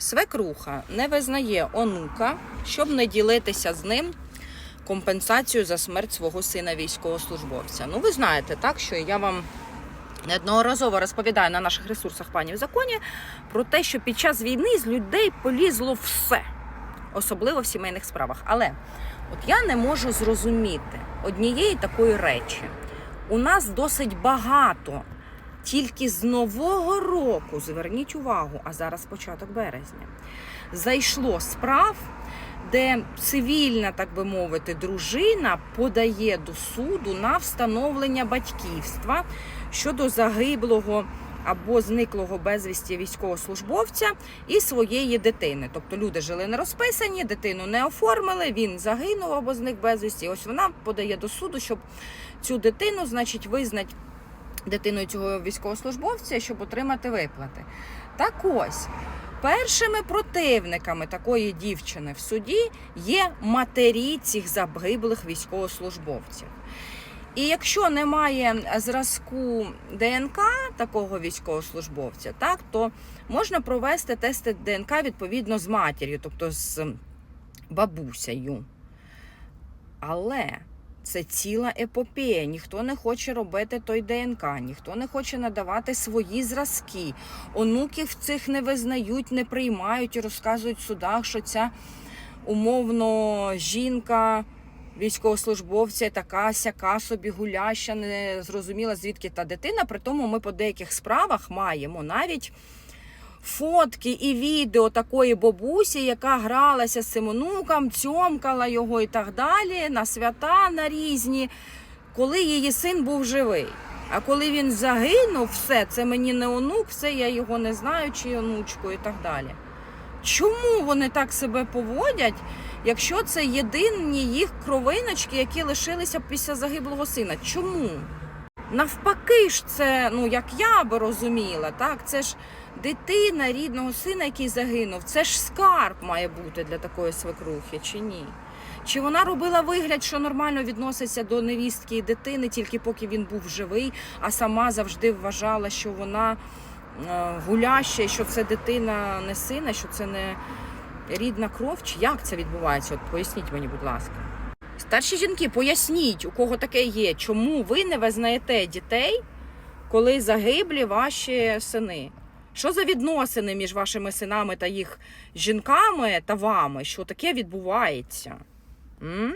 Свекруха не визнає онука, щоб не ділитися з ним компенсацією за смерть свого сина військовослужбовця. Ну, ви знаєте, так, що я вам неодноразово розповідаю на наших ресурсах пані в законі про те, що під час війни з людей полізло все, особливо в сімейних справах. Але от я не можу зрозуміти однієї такої речі. У нас досить багато тільки з нового року, зверніть увагу, а зараз початок березня, зайшло справ, де цивільна, так би мовити, дружина подає до суду на встановлення батьківства щодо загиблого або зниклого безвісті військовослужбовця і своєї дитини. Тобто люди жили не розписані, дитину не оформили, він загинув або зник безвісті. Ось вона подає до суду, щоб цю дитину, значить, визнати дитиною цього військовослужбовця, щоб отримати виплати. Так ось. Першими противниками такої дівчини в суді є матері цих загиблих військовослужбовців. І якщо немає зразку ДНК такого військовослужбовця, так то можна провести тести ДНК відповідно з матір'ю, тобто з бабусею. Але це ціла епопея. Ніхто не хоче робити той ДНК, ніхто не хоче надавати свої зразки. Онуків цих не визнають, не приймають і розказують в судах, що ця умовно жінка. Військовослужбовця така сяка собі гуляща, не зрозуміла звідки та дитина. При тому ми по деяких справах маємо навіть фотки і відео такої бабусі, яка гралася з цим онуком, цьомкала його і так далі на свята на різні, коли її син був живий. А коли він загинув, все, це мені не онук, все, я його не знаю, чи онучку і так далі. Чому вони так себе поводять, якщо це єдині їх кровиночки, які лишилися після загиблого сина? Чому? Навпаки ж, це, ну як я би розуміла, так це ж дитина рідного сина, який загинув. Це ж скарб має бути для такої свекрухи, чи ні? Чи вона робила вигляд, що нормально відноситься до невістки і дитини, тільки поки він був живий, а сама завжди вважала, що вона е, гуляща, що це дитина не сина, що це не рідна кров? Чи як це відбувається? От поясніть мені, будь ласка. Старші жінки, поясніть, у кого таке є, чому ви не визнаєте дітей, коли загиблі ваші сини? Що за відносини між вашими синами та їх жінками та вами? Що таке відбувається? М?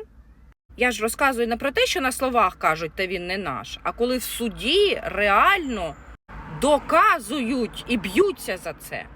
Я ж розказую не про те, що на словах кажуть, та він не наш, а коли в суді реально доказують і б'ються за це.